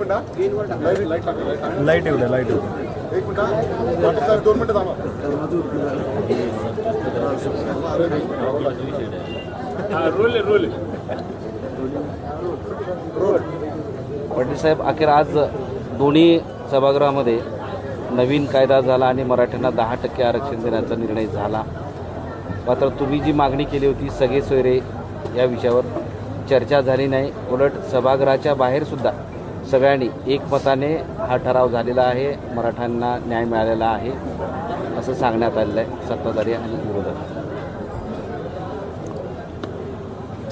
एक minute. Light येऊ द्या लाइट येऊ एक मिनिट. डॉक्टर साहेब दोन मिनिटं थांबा. अरे नाही, आवडला. पाटील साहेब अखेर आज दोन्ही सभागृहामध्ये नवीन कायदा झाला आणि मराठ्यांना दहा टक्के आरक्षण देण्याचा निर्णय झाला. मात्र तुम्ही जी मागणी केली होती सगळे सोयरे या विषयावर चर्चा झाली नाही. उलट सभागृहाच्या बाहेरसुद्धा सगळ्यांनी एकमताने हा ठराव झालेला आहे. मराठ्यांना न्याय मिळालेला आहे असं सांगण्यात आलेलं आहे सत्ताधारी आणि विरोधक.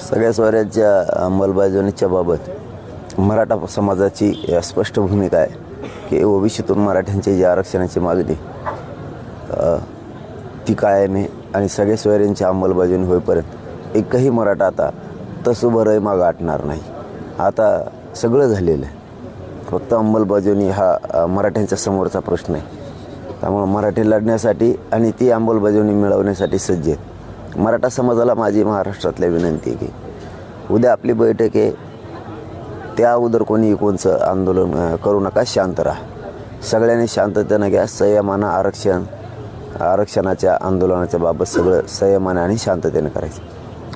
सगळ्या स्वराज्या अंमलबजावणीच्या बाबत मराठा समाजाची स्पष्ट भूमिका आहे की ओबीसीतून मराठ्यांची जी आरक्षणाची मागणी ती कायम आहे आणि सगळ्या सोयऱ्यांची अंमलबजावणी होईपर्यंत एकही मराठा आता तसं बरं मागं आटणार नाही. आता सगळं झालेलं आहे. फक्त अंमलबजावणी हा मराठ्यांच्या समोरचा प्रश्न आहे. त्यामुळं मराठी लढण्यासाठी आणि ती अंमलबजावणी मिळवण्यासाठी सज्ज आहेत. मराठा समाजाला माझी महाराष्ट्रातल्या विनंती आहे की उद्या आपली बैठक आहे त्या अगोदर कोणी कोणचं आंदोलन करू नका शांत राहा. सगळ्यांनी शांततेनं घ्या संयमानं आरक्षण आरक्षणाच्या आंदोलनाच्या बाबत सगळं संयमाने आणि शांततेनं करायचं.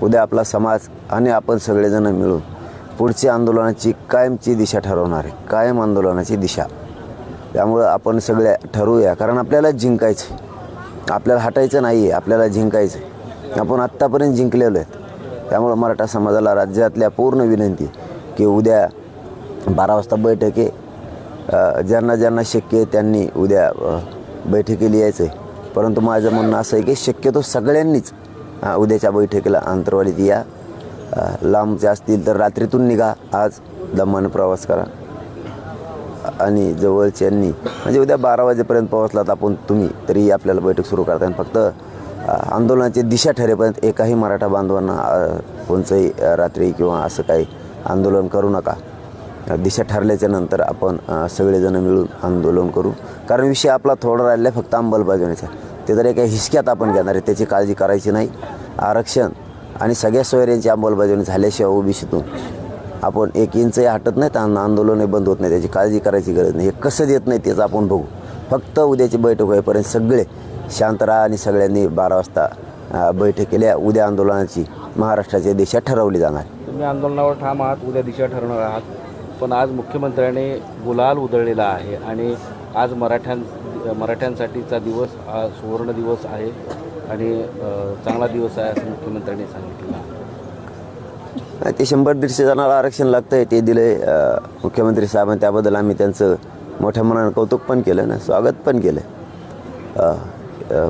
उद्या आपला समाज आणि आपण सगळेजण मिळून पुढची आंदोलनाची कायमची दिशा ठरवणार आहे. कायम आंदोलनाची दिशा. त्यामुळं आपण सगळ्या ठरवूया. कारण आपल्याला जिंकायचं आपल्याला हटायचं नाही आहे आपल्याला जिंकायचं आपण आत्तापर्यंत जिंकलेलो आहेत. त्यामुळं मराठा समाजाला राज्यातल्या पूर्ण विनंती की उद्या बारा वाजता बैठक आहे ज्यांना ज्यांना शक्य आहे त्यांनी उद्या बैठकीला यायचं आहे परंतु माझं म्हणणं असं आहे की शक्यतो सगळ्यांनीच उद्याच्या बैठकीला अंतरवालीत या. लांबचे असतील तर रात्रीतून निघा. आज दमानं प्रवास करा. आणि जवळच्यांनी म्हणजे उद्या बारा वाजेपर्यंत पोहोचलात आपण तुम्ही तरी आपल्याला बैठक सुरू करता येईल. फक्त आंदोलनाची दिशा ठरेपर्यंत एकाही मराठा बांधवांना कोणचंही रात्री किंवा असं काही आंदोलन करू नका. दिशा ठरल्याच्या नंतर आपण सगळेजण मिळून आंदोलन करू. कारण विषय आपला थोडा राहिला आहे फक्त अंमलबजावणीचा. ते तर एका हिसक्यात आपण घेणार आहे त्याची काळजी करायची नाही. आरक्षण आणि सगळ्या सोयऱ्यांची अंमलबजावणी झाल्याशिवाय ओबीसीतून. आपण एक इंचही हटत नाही तर आंदोलनही बंद होत नाही त्याची काळजी करायची गरज नाही. हे कसं देत नाही त्याचं आपण बघू. फक्त उद्याची बैठक होईपर्यंत सगळे शांत राहा आणि सगळ्यांनी बारा वाजता बैठक केल्या उद्या आंदोलनाची महाराष्ट्राच्या दिशा ठरवली जाणार. तुम्ही आंदोलनावर ठाम आहात उद्या दिशा ठरवणार आहात. पण आज मुख्यमंत्र्यांनी गुलाल उधळलेला आहे आणि आज मराठ्यां मराठ्यांसाठीचा दिवस हा सुवर्ण दिवस आहे आणि चांगला दिवस आहे असं मुख्यमंत्र्यांनी सांगितलं ते शंभर दीडशे जणांना आरक्षण लागतं आहे ते दिले मुख्यमंत्री साहेबांनी त्याबद्दल आम्ही त्यांचं मोठ्या मनानं कौतुक पण केलं ना स्वागत पण केलं.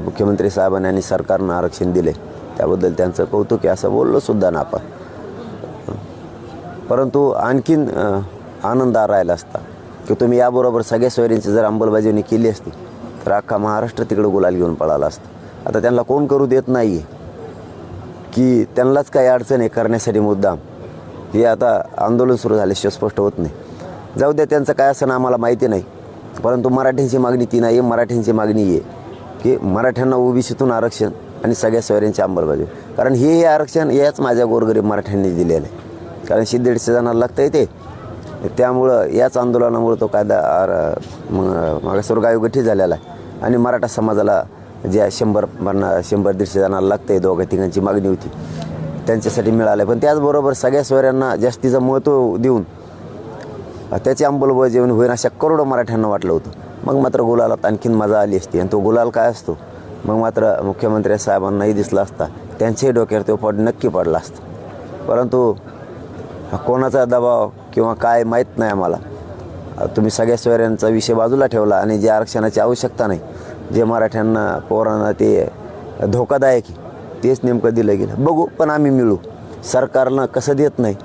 मुख्यमंत्री साहेबांनी आणि सरकारनं आरक्षण दिले त्याबद्दल त्यांचं कौतुक आहे असं बोललो सुद्धा ना आपण. परंतु आणखीन आनंद राहिला असता. की तुम्ही याबरोबर सगळ्या सोयरींची जर अंमलबजावणी केली असती तर अख्खा महाराष्ट्र तिकडं गुलाल घेऊन पळाला असतं. आता त्यांना कोण करू देत नाही आहे की त्यांनाच काही अडचण आहे करण्यासाठी मुद्दाम. हे आता आंदोलन सुरू झाल्याशिवाय स्पष्ट होत नाही. जाऊ द्या त्यांचं काय असं आम्हाला माहिती नाही. परंतु मराठ्यांची मागणी ती नाही आहे मराठ्यांची मागणी आहे. की मराठ्यांना ओबीसीतून आरक्षण आणि सगळ्या सोयऱ्यांची अंमलबजावणी. कारण हे हे आरक्षण याच माझ्या गोरगरीब मराठ्यांनी दिलेलं आहे. कारण शे जणांना लागतं ते. त्यामुळं याच आंदोलनामुळं तो कायदा आर मग मागासवर्ग आयोग गठीत झालेला आहे. आणि मराठा समाजाला ज्या शंभर पन्नास शंभर दीडशे जणांना लागतं आहे दोघा तिघांची मागणी होती त्यांच्यासाठी मिळालं पण त्याचबरोबर सगळ्या सोयऱ्यांना जास्तीचं महत्त्व देऊन त्याची अंमलबजावणी होईल अशा करोडो मराठ्यांना वाटलं होतं. मग मात्र गुलालात आणखीन मजा आली असती. आणि तो गुलाल काय असतो? मग मात्र मुख्यमंत्री साहेबांनाही दिसला असता. त्यांच्याही डोक्यावर तो पड नक्की पडला असता. परंतु कोणाचा दबाव किंवा काय माहीत नाही आम्हाला. तुम्ही सगळ्या सोयऱ्यांचा विषय बाजूला ठेवला आणि जे आरक्षणाची आवश्यकता नाही जे मराठ्यांना पोरांना ते धोकादायक आहे तेच नेमकं दिलं गेलं. बघू पण आम्ही मिळू. सरकारनं कसं देत नाही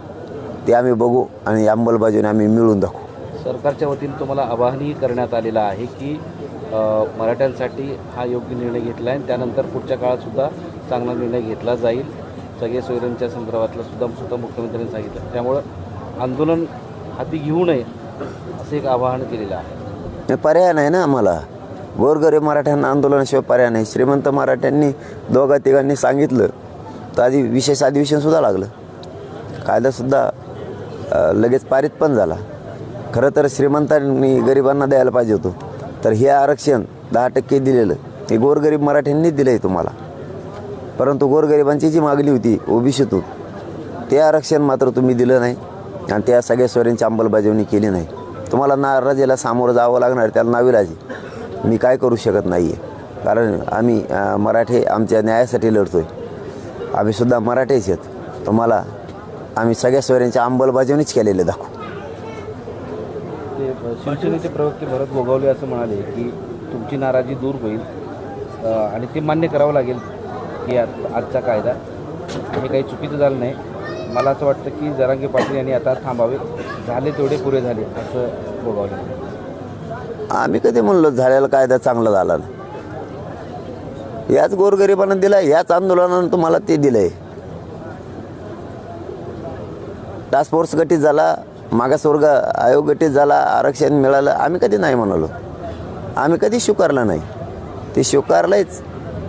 ते आम्ही बघू आणि अंमलबजावणी आम्ही मिळून दाखवू. सरकारच्या वतीने तुम्हाला आवाहनही करण्यात आलेलं आहे की मराठ्यांसाठी हा योग्य निर्णय घेतला आहे आणि त्यानंतर पुढच्या काळातसुद्धा चांगला निर्णय घेतला जाईल. सगळे सोयऱ्यांच्या संदर्भातला सुद्धा सुद्धा मुख्यमंत्र्यांनी सांगितलं. त्यामुळं आंदोलन हाती घेऊ नये असं एक आवाहन केलेलं आहे. पर्याय नाही ना आम्हाला. गोरगरीब मराठ्यांना आंदोलनाशिवाय पर्याय नाही. श्रीमंत मराठ्यांनी दोघा तिघांनी सांगितलं तर आधी विशेष अधिवेशनसुद्धा लागलं. कायदासुद्धा लगेच पारित पण झाला. खरं तर श्रीमंतांनी गरिबांना द्यायला पाहिजे होतं. तर हे आरक्षण दहा टक्के दिलेलं हे गोरगरीब मराठ्यांनीच दिलं आहे तुम्हाला. परंतु गोरगरिबांची जी मागणी होती ओबीसीतून ते आरक्षण मात्र तुम्ही दिलं नाही. आणि त्या सगळ्या स्वरांची अंमलबजावणी केली नाही. तुम्हाला नाराजीला सामोरं जावं लागणार त्याला नाविलाजी मी काय करू शकत नाही आहे कारण आम्ही मराठे आमच्या न्यायासाठी लढतो आहे आम्हीसुद्धा मराठेच आहेत. तुम्हाला आम्ही सगळ्या स्वरांची अंमलबजावणीच केलेले दाखवू. ते शिवसेनेचे प्रवक्ते भरत गोगावले असं म्हणाले की तुमची नाराजी दूर होईल. आणि ते मान्य करावं लागेल की आज- आजचा कायदा हे काही चुकीचं झालं नाही. मला असं वाटतं की जरांगे पाटील यांनी आता थांबावे. झाले तेवढे पुरे झाले असं गोगावले आम्ही कधी म्हणलो झालेला कायदा चांगला झाला याच गोरगरिबानं दिला याच आंदोलनानं तुम्हाला ते दिलंय. टास्क फोर्स गठीत झाला मागासवर्ग आयोग गठीत झाला आरक्षण मिळालं आम्ही कधी नाही म्हणालो. आम्ही कधी स्वीकारलं नाही. ते स्वीकारलंच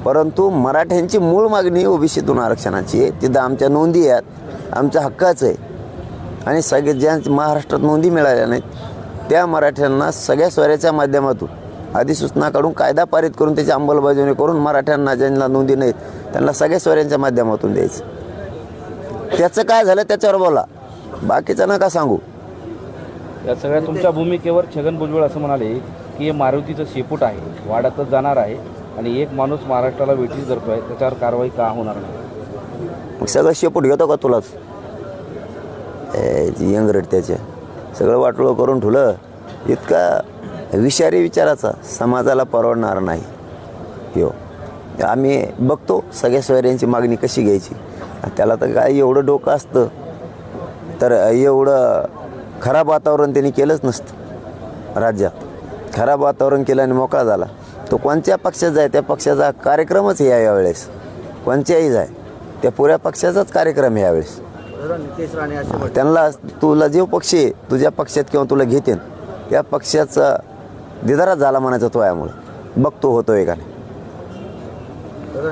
परंतु मराठ्यांची मूळ मागणी ओबीसीतून आरक्षणाची आहे. तिथं आमच्या नोंदी आहेत. आमच्या हक्काचं आहे. आणि सगळे ज्या महाराष्ट्रात नोंदी मिळाल्या नाहीत त्या मराठ्यांना सगळ्या स्वऱ्याच्या माध्यमातून अधिसूचना काढून कायदा पारित करून त्याची अंमलबजावणी करून मराठ्यांना ज्यांना नोंदी नाहीत त्यांना सगळ्या स्वऱ्यांच्या माध्यमातून द्यायचं. त्याचं काय झालं त्याच्यावर बोला. बाकीचं नका सांगू. या सगळ्या तुमच्या भूमिकेवर छगन भुजबळ असं म्हणाले की हे मारुतीचं शेपूट आहे वाढतच जाणार आहे आणि एक माणूस महाराष्ट्राला वेठीस धरतोय त्याच्यावर कारवाई का होणार नाही? मग सगळं शेपूट घेतो का तुलाच? यंगरट त्याचे. सगळं वाटोळं करून ठुलं. इतका विषारी विचाराचा समाजाला परवडणार नाही. हो आम्ही बघतो सगळ्या सोयऱ्यांची मागणी कशी घ्यायची. आणि त्याला तर काय एवढं डोकं असतं. तर एवढं खराब वातावरण त्यांनी केलंच नसतं राज्यात. खराब वातावरण केलं आणि मोकळा झाला. तो कोणत्या पक्षात जाय त्या पक्षाचा कार्यक्रमच या यावेळेस. कोणत्याही जाय त्या पुऱ्या पक्षाचाच कार्यक्रम आहे यावेळेस. नितेश राणे असे त्यांना तुला जे पक्ष आहे तुझ्या पक्षात किंवा तुला घेतेन त्या पक्षाचा दिदारा झाला म्हणायचा तो यामुळं. बघतो होतो एकाने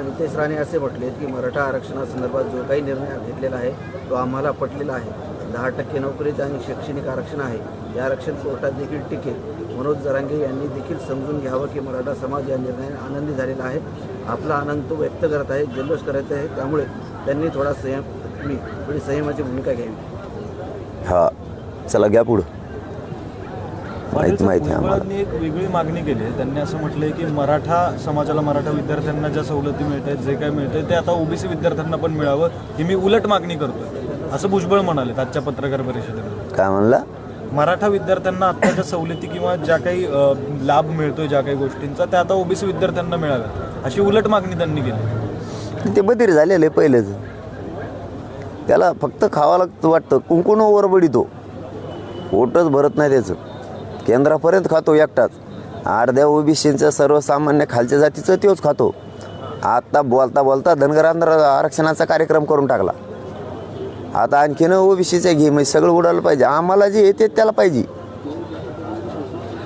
नितेश राणे असे म्हटले की मराठा आरक्षणासंदर्भात जो काही निर्णय घेतलेला आहे तो आम्हाला पटलेला आहे. दहा टक्के नोकरीत आणि शैक्षणिक आरक्षण आहे. हे आरक्षण कोर्टात देखील टिकेल मनोज जरांगे यांनी देखील समजून घ्यावं की मराठा समाज या निर्णयाने आनंदी झालेला आहे. आपला आनंद तो व्यक्त करत आहे जल्लोष करत आहे. त्यामुळे त्यांनी थोडा संयम मी थोडी संयमाची भूमिका घ्यावी हा चला घ्या पुढं. माहिती माहिती आहे आम्हाला. भुजबळांनी एक वेगळी मागणी केली आहे. त्यांनी असं म्हटलंय की मराठा समाजाला मराठा विद्यार्थ्यांना ज्या सवलती मिळत आहेत जे काय मिळतंय ते आता ओबीसी विद्यार्थ्यांना पण मिळावं. ही मी उलट मागणी करतोय. असं भुजबळ म्हणाले आजच्या पत्रकार परिषदेमध्ये काय म्हणला? मराठा विद्यार्थ्यांना आत्ताच्या सवलती किंवा ज्या काही लाभ मिळतोय ज्या काही गोष्टींचा त्या आता ओबीसी विद्यार्थ्यांना मिळाव्यात. अशी उलट मागणी त्यांनी केली. ते बधीर झालेलं आहे पहिलेच. त्याला फक्त खावा लागतं वाटतं. कुंकुण ओरबडितो. पोटच भरत नाही त्याचं. केंद्रापर्यंत खातो एकटाच. अर्ध्या ओबीसीचं सर्वसामान्य खालच्या जातीचं तोच खातो. आता बोलता बोलता धनगर आरक्षणाचा कार्यक्रम करून टाकला. आता आणखीन ओबीसीच्या घे म्हणजे सगळं उडालं पाहिजे. आम्हाला जे येते त्याला पाहिजे.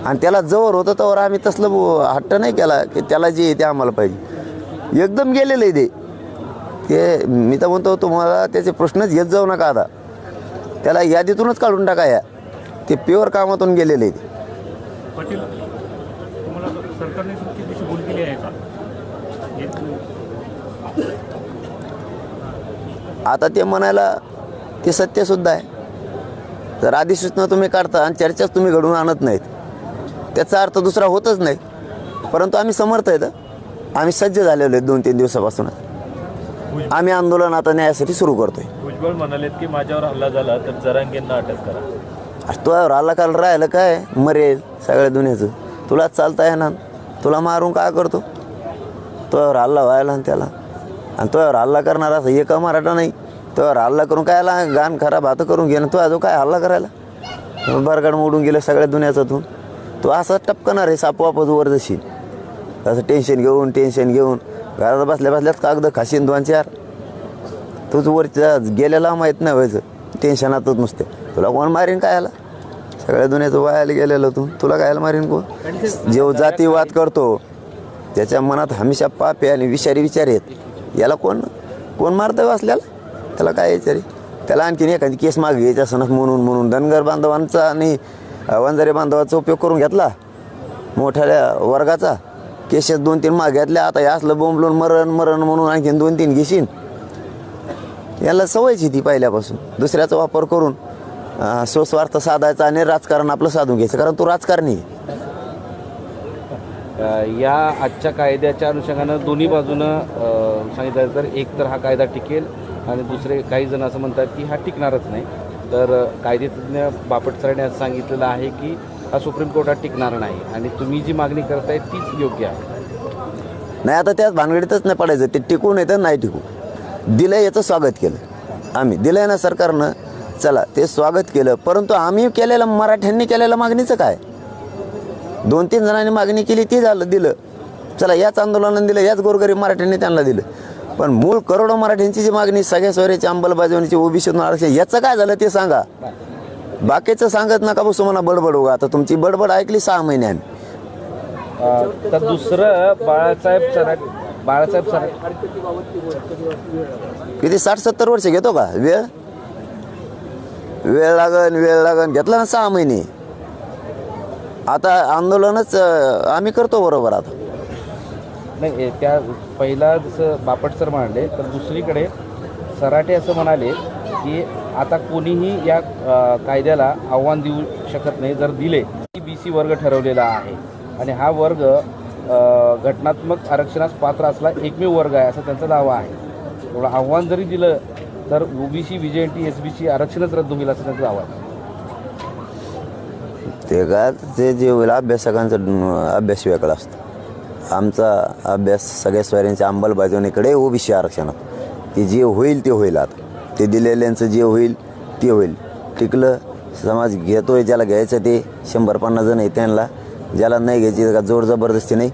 आणि त्याला जवळ होतं तर आम्ही तसलं हट्ट नाही केला की त्याला जे येते आम्हाला पाहिजे. एकदम गेलेलं आहे ते. ते मी तर म्हणतो तुम्हाला त्याचे प्रश्नच घेत जाऊ नका आता. त्याला यादीतूनच काढून टाका या. ते प्युअर कामातून गेलेले आहे ते आता ते म्हणायला ते सत्यसुद्धा आहे. जर अधिसूचना तुम्ही काढता आणि चर्चाच तुम्ही घडवून आणत नाहीत. त्याचा अर्थ दुसरा होतच नाही. परंतु आम्ही समर्थ आहेत. आम्ही सज्ज झालेलो आहेत दोन तीन दिवसापासून. आम्ही आंदोलन आता न्यायासाठी सुरू करतोय. भुजबळ म्हणालेत की माझ्यावर हल्ला झाला तर जरांगेंना अटक करा. अरे तो राहिला काल राहिलं काय? मरेल सगळ्या दुनियाचं. तुला चालता येणार तुला मारून काय करतो? तो हल्ला व्हायला त्याला. आणि तो हल्ला करणार असं एक मराठा नाही. तो हल्ला करून काय आला गाण खराब हात करून घेणं? तो अजून काय हल्ला करायला? बरगाड मोडून गेलं सगळ्या दुनियाचातून तो. असं टपकणार आहे सापवापच वर जशी असं टेन्शन घेऊन टेन्शन घेऊन. घरात बसल्या बसल्याच कागद खाशीन दोन चार. तूच वरच्या गेलेला माहीत नाही व्हायचं. टेन्शनातच नुसते. तुला कोण मारीन काय आला सगळ्या दुनियाचं वायाला गेलेलं तू. तुला कायला मारीन कोण? जेव जातीवाद करतो. त्याच्या मनात हमेशा पापे आणि विषारी विचार आहेत. याला कोण कोण मारतं वाचल्याला? त्याला काय विचारी त्याला आणखीन एखादी केस मागे घ्यायची असं म्हणून म्हणून धनगर बांधवांचा आणि वंजारी बांधवाचा उपयोग करून घेतला. मोठ्या वर्गाचा. केसेस दोन तीन माग घेतल्या. आता हे असलं बोंबलून मरण मरण म्हणून आणखीन दोन तीन घेशीन. याला सवयची ती पहिल्यापासून. दुसऱ्याचा वापर करून स्वस्वार्थ साधायचा आणि राजकारण आपलं साधून घ्यायचं. कारण तो राजकारणी या आजच्या कायद्याच्या अनुषंगानं दोन्ही बाजूनं सांगितलं तर एक तर हा कायदा टिकेल आणि दुसरे काही जण असं म्हणतात की हा टिकणारच नाही. तर कायदेतज्ञ बापट सरांनी असं सांगितलेलं आहे की हा सुप्रीम कोर्टात टिकणार नाही आणि तुम्ही जी मागणी करताय तीच योग्य आहे. नाही आता त्याच भानगडीतच नाही पडायचं. ते टिकून येतं नाही टिकू दिलं याचं स्वागत केलं. आम्ही दिलंय ना सरकारनं. चला ते स्वागत केलं. परंतु आम्ही केलेलं मराठ्यांनी केलेलं मागणीचं काय? दोन तीन जणांनी मागणी केली ती झालं दिलं. चला याच आंदोलनानं दिलं याच गोरगरीब मराठ्यांनी त्यांना दिलं. पण मूळ करोडो मराठ्यांची जी मागणी सगळ्या सोयऱ्याची अंमलबजावणीची ओबीसीतून आरक्षण याचं काय झालं ते सांगा. बाकीचं सांगत नका बसू म्हणा बडबड उगा. आता तुमची बडबड ऐकली सहा महिन्याने. तर दुसरं बाळासाहेब बाळासाहेब किती साठ सत्तर वर्ष घेतो का? वेळ? वेळ लागन वेळ लागन. घेतला ना सहा महिने. आता आंदोलनच आम्ही करतो बरोबर आता. नाही त्या पहिला जसं बापट सर म्हणाले तर दुसरीकडे सराटे असं म्हणाले की आता कोणीही या कायद्याला आव्हान देऊ शकत नाही जर दिले की बी सी वर्ग ठरवलेला आहे. आणि हा वर्ग घटनात्मक आरक्षणास पात्र असला एकमेव वर्ग आहे असा त्यांचा दावा आहे. एवढं आव्हान जरी दिलं तर ओबीसी टी एस बीसी आरक्षणच रद्द होईल असं त्यांचा दावा आहे. ते का ते जे होईल अभ्यासकांचा अभ्यास वेगळा असतो. आमचा अभ्यास सगळ्या स्वाऱ्यांच्या अंमलबजावणीकडे ओबीसी आरक्षणात. ते जे होईल ते होईल आता. ते दिलेल्यांचं जे होईल ते होईल. टिकलं समाज घेतोय ज्याला घ्यायचं ते शंभर पन्नास जण आहे त्यांना. ज्याला नाही घ्यायची का जोर जबरदस्ती नाही.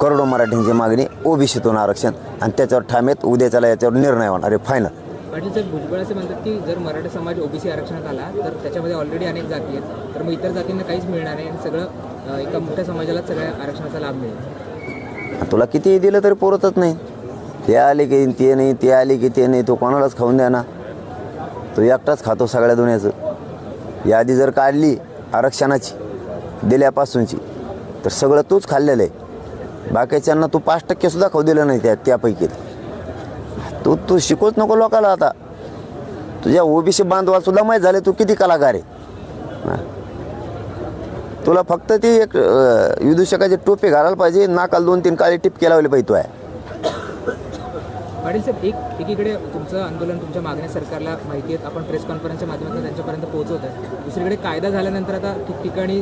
करोडो मराठींची मागणी ओबीसीतून आरक्षण. आणि त्याच्यावर ठामेत उद्या त्याला याच्यावर निर्णय होणार अरे फायनल पाटील साहेब भुजबळ असे म्हणतात की जर मराठा समाज ओबीसी आरक्षणात आला तर त्याच्यामध्ये ऑलरेडी अनेक जाती आहेत. तर मग इतर जातींना काहीच मिळणार नाही आणि सगळं एका मोठ्या समाजाला सगळ्या आरक्षणाचा लाभ मिळेल. तुला कितीही दिलं तरी पुरतच नाही. ते आले की ते नाही ते आले की ते नाही तो कोणालाच खाऊन द्या ना तो एकटाच खातो सगळ्या दुनियाचं. यादी जर काढली आरक्षणाची दिल्यापासूनची तर सगळं तूच खाल्लेलं आहे. बाकीच्यांना तू पाच टक्के सुद्धा खाऊ दिलं नाही त्या त्यापैकी. तू तू शिकूच नको लोकाला आता. तुझ्या ओबीसी बांधवासुद्धा माहीत झाले तू किती कलाकार आहे. तुला फक्त ती एक विदूषकाची टोपी घालायला पाहिजे. नाकाला दोन तीन काळे टिपके लावले पाहिजे तो आहे. पाटील साहेब एक एकीकडे तुमचं आंदोलन तुमच्या मागण्या सरकारला माहिती आहेत. आपण प्रेस कॉन्फरन्सच्या माध्यमातून त्यांच्यापर्यंत पोहोचवत आहे. दुसरीकडे कायदा झाल्यानंतर आता ठिकठिकाणी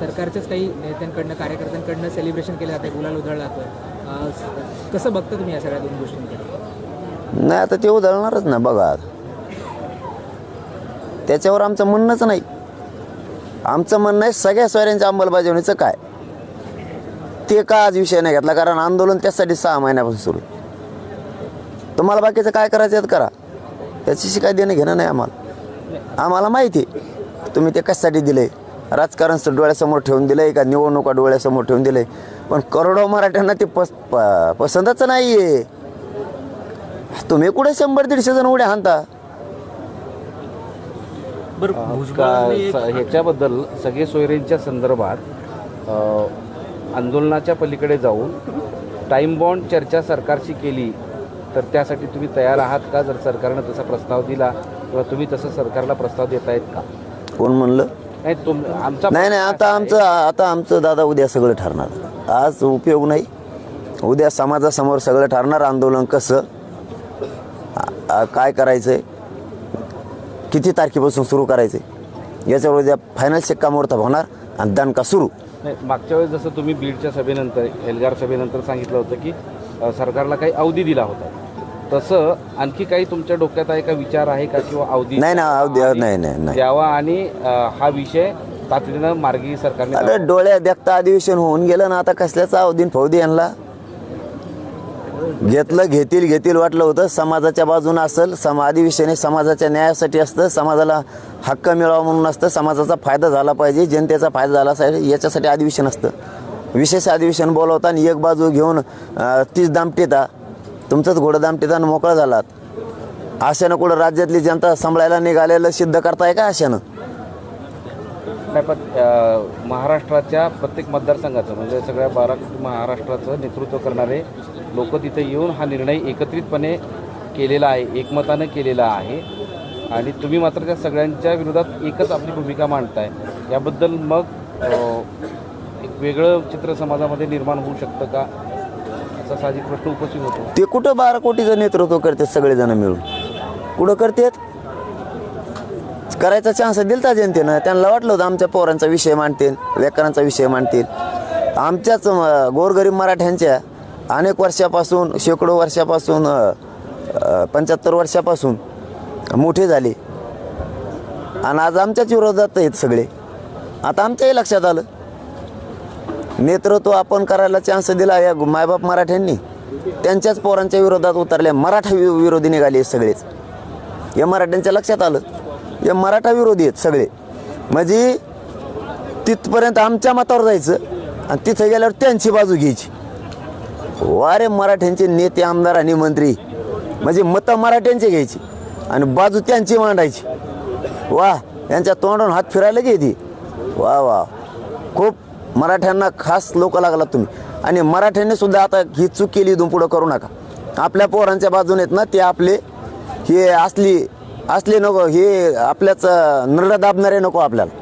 सरकारच्याच काही नेत्यांकडनं कार्यकर्त्यांकडनं सेलिब्रेशन केलं जातं गुलाल उधळला जातोय कसं बघता तुम्ही या सगळ्या दोन गोष्टींकडे? नाही आता ते उधळणारच ना बघा. त्याच्यावर आमचं म्हणणंच नाही. आमचं म्हणणं आहे सगळ्या सोयऱ्यांच्या अंमलबजावणीचं काय? ते का आज विषय नाही घेतला? कारण आंदोलन त्यासाठी सहा महिन्यापासून सुरू तुम्हाला बाकीचं काय करायचं आहे करा. त्याच्याशी काय देणं घेणं नाही आम्हाला. आम्हाला माहिती आहे. तुम्ही ते कशासाठी दिले राजकारण डोळ्यासमोर ठेवून दिलंय का? निवडणुका डोळ्यासमोर ठेवून दिले पण करोडो मराठ्यांना ते पस प- पसंतच नाही आहे तुम्ही कुठे शंभर दीडशे जण उड्या हाणता? बरं का भुजबळांनी एक स- ह्याच्याबद्दल सगळे सोयरेंच्या संदर्भात अ, आंदोलनाच्या पलीकडे जाऊन टाईम बॉन्ड चर्चा सरकारशी केली तर त्यासाठी तुम्ही तयार आहात का? जर सरकारनं तसा प्रस्ताव दिला किंवा तुम्ही तसं सरकारला प्रस्ताव देत आहेत का? कोण म्हणलं? नाही तुम आमचा नाही नाही आता आमचं आता आमचं दादा उद्या सगळं ठरणार. आज उपयोग नाही. उद्या समाजासमोर सगळं ठरणार आंदोलन कसं? आ- आ- काय करायचंय? किती तारखेपासून सुरू करायचंय? याच्यावर उद्या फायनल शिक्कामोर्तब होणार आणि दणका सुरू. नाही मागच्या वेळेस जसं तुम्ही बीडच्या सभेनंतर एल्गार सभेनंतर सांगितलं होतं की अ, सरकारला काही अवधी दिला होता. तसं आणखी काही तुमच्या डोक्यात आहे का? विचार आहे का किंवा अवधी नाही ना अवधी नाही नाही नाही. द्यावा आणि अ, हा विषय तातडीनं मार्गी सरकारने अरे डोळ्या देखता अधिवेशन होऊन गेलं ना आता कसल्याचा अवधीन फौदी यांना? घेतलं घेतील घेतील वाटलं होतं. समाजाच्या बाजूनं असेल समाधी अधिवेशन हे समाजाच्या न्यायासाठी असतं समाजाला हक्क मिळावा म्हणून असतं समाजाचा फायदा झाला पाहिजे जनतेचा फायदा झाला पाहिजे याच्यासाठी अधिवेशन असतं विशेष अधिवेशन बोलवता आणि एक बाजू घेऊन तीच दामटेता तुमचंच घोडं दामटेता आणि मोकळा झालात. आशानं कुठं राज्यातली जनता सांभाळायला निघालेलं सिद्ध करताय का आशानं? नाही पण महाराष्ट्राच्या प्रत्येक मतदारसंघाचं म्हणजे सगळ्या बारा महाराष्ट्राचं नेतृत्व करणारे लोक तिथे येऊन हा निर्णय एकत्रितपणे केलेला आहे एकमतानं केलेला आहे. आणि तुम्ही मात्र त्या सगळ्यांच्या विरोधात एकच आपली भूमिका मांडताय. याबद्दल मग एक वेगळं चित्र समाजामध्ये निर्माण होऊ शकतं का? असा साहजिक प्रश्न उपस्थित होतो. ते कुठं बारा कोटीचं नेतृत्व करतात सगळेजण मिळून? कुठं करतात? करायचा चान्स दिलता जनतेनं. त्यांना वाटलं होतं आमच्या पोरांचा विषय मांडतील व्याकरांचा विषय मांडतील. आमच्याच गोरगरीब मराठ्यांच्या अनेक वर्षापासून शेकडो वर्षापासून पंच्याहत्तर वर्षापासून मोठे झाले. आणि आज आमच्याच विरोधात आहेत सगळे. आता आमच्याही लक्षात आलं. नेतृत्व आपण करायला चान्स दिला या मायबाप मराठ्यांनी. त्यांच्याच पोरांच्या विरोधात उतरल्या मराठा वि- विरोधी निघाले सगळेच. या मराठ्यांच्या लक्षात आलं. या मराठा विरोधी आहेत सगळे. म्हणजे तिथपर्यंत आमच्या मतावर जायचं आणि तिथं गेल्यावर त्यांची बाजू घ्यायची. वारे मराठ्यांचे नेते आमदार आणि मंत्री. म्हणजे मतं मराठ्यांची घ्यायची आणि बाजू त्यांची मांडायची. वा यांच्या तोंडून हात फिरायला घेते वा वा. खूप मराठ्यांना खास लोक लागला तुम्ही. आणि मराठ्यांनी सुद्धा आता ही चूक केली इथून पुढं करू नका. आपल्या पोरांच्या बाजूने आहेत ना ते आपले हे असली असले नको हे आपल्याच नरडा दाबणारे नको आपल्याला.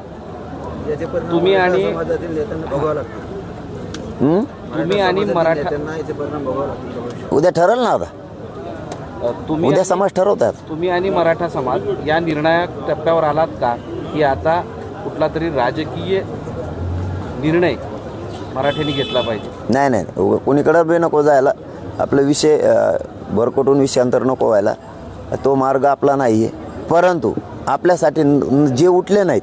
तुम्ही आणि- तुम्ही आणि मराठा. उद्या ठरल ना आता? तुम्ही उद्या समाज ठरवतात. तुम्ही आणि मराठा समाज या निर्णायक टप्प्यावर आलात का? की आता कुठला तरी राजकीय निर्णय मराठ्यांनी घेतला पाहिजे? नाही नाही. उगा कोणीकडं बी नको जायला. आपला विषय भरकटून विषयांतर नको व्हायला. तो मार्ग आपला नाही आहे परंतु आपल्यासाठी जे उठले नाहीत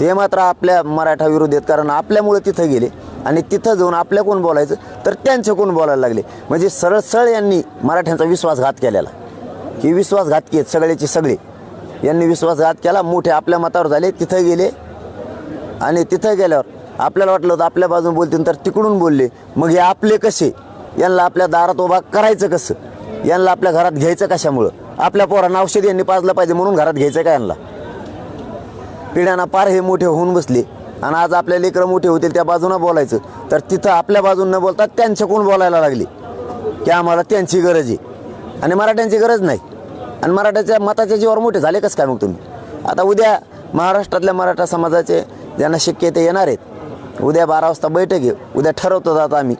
ते मात्र आपल्या मराठा विरोधी आहेत. कारण आपल्यामुळे तिथं गेले. आणि तिथं जाऊन आपल्या कोण बोलायचं तर त्यांच्या कोण बोलायला लागले. म्हणजे सरळ सरळ यांनी मराठ्यांचा विश्वासघात केलेला. ही विश्वासघातकी आहेत सगळ्याची सगळे. यांनी विश्वासघात केला मोठे आपल्या मतावर झाले तिथं गेले. आणि तिथं गेल्यावर आपल्याला वाटलं होतं आपल्या बाजून बोलतील तर तिकडून बोलले. मग हे आपले कसे? यांना आपल्या दारात उभा करायचं कसं? यांना आपल्या घरात घ्यायचं कशामुळं? आपल्या पोरांना औषध यांनी पाजलं पाहिजे म्हणून घरात घ्यायचं का यांना? पिढ्यांना पार हे मोठे होऊन बसले. आणि आज आपल्या लेकरं मोठे होतील त्या बाजूनं बोलायचं. तर तिथं आपल्या बाजून न बोलता त्यांच्याकडून बोलायला लागले? की आम्हाला त्यांची गरज आहे. आणि मराठ्यांची गरज नाही. आणि मराठ्याच्या मताच्या जीवावर मोठे झाले कसं काय मग तुम्ही? आता उद्या महाराष्ट्रातल्या मराठा समाजाचे ज्यांना शक्य ते येणार आहेत उद्या बारा वाजता बैठक आहे. उद्या ठरवतो आता आम्ही.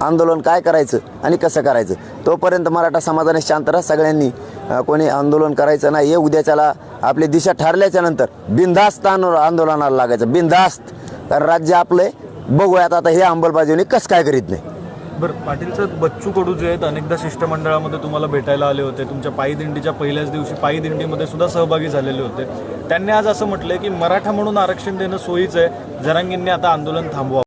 आंदोलन काय करायचं आणि कसं करायचं? तोपर्यंत मराठा समाजाने शांत राहा. सगळ्यांनी कोणी आंदोलन करायचं नाही हे उद्याच्याला आपली दिशा ठरल्याच्या नंतर बिनधास्त आंदोलनाला लागायचं. बिनधास्त. कारण राज्य आपलं आहे. बघूयात आता हे अंमलबजावणी कसं काय करीत नाही. बरं पाटीलचं बच्चू कडू जे आहेत अनेकदा शिष्टमंडळामध्ये तुम्हाला भेटायला आले होते. तुमच्या पायी दिंडीच्या पहिल्याच दिवशी पायी दिंडीमध्ये सुद्धा सहभागी झालेले होते. त्यांनी आज असं म्हटलंय की मराठा म्हणून आरक्षण देणं सोयीचं आहे. जरांगींनी आता आंदोलन थांबवा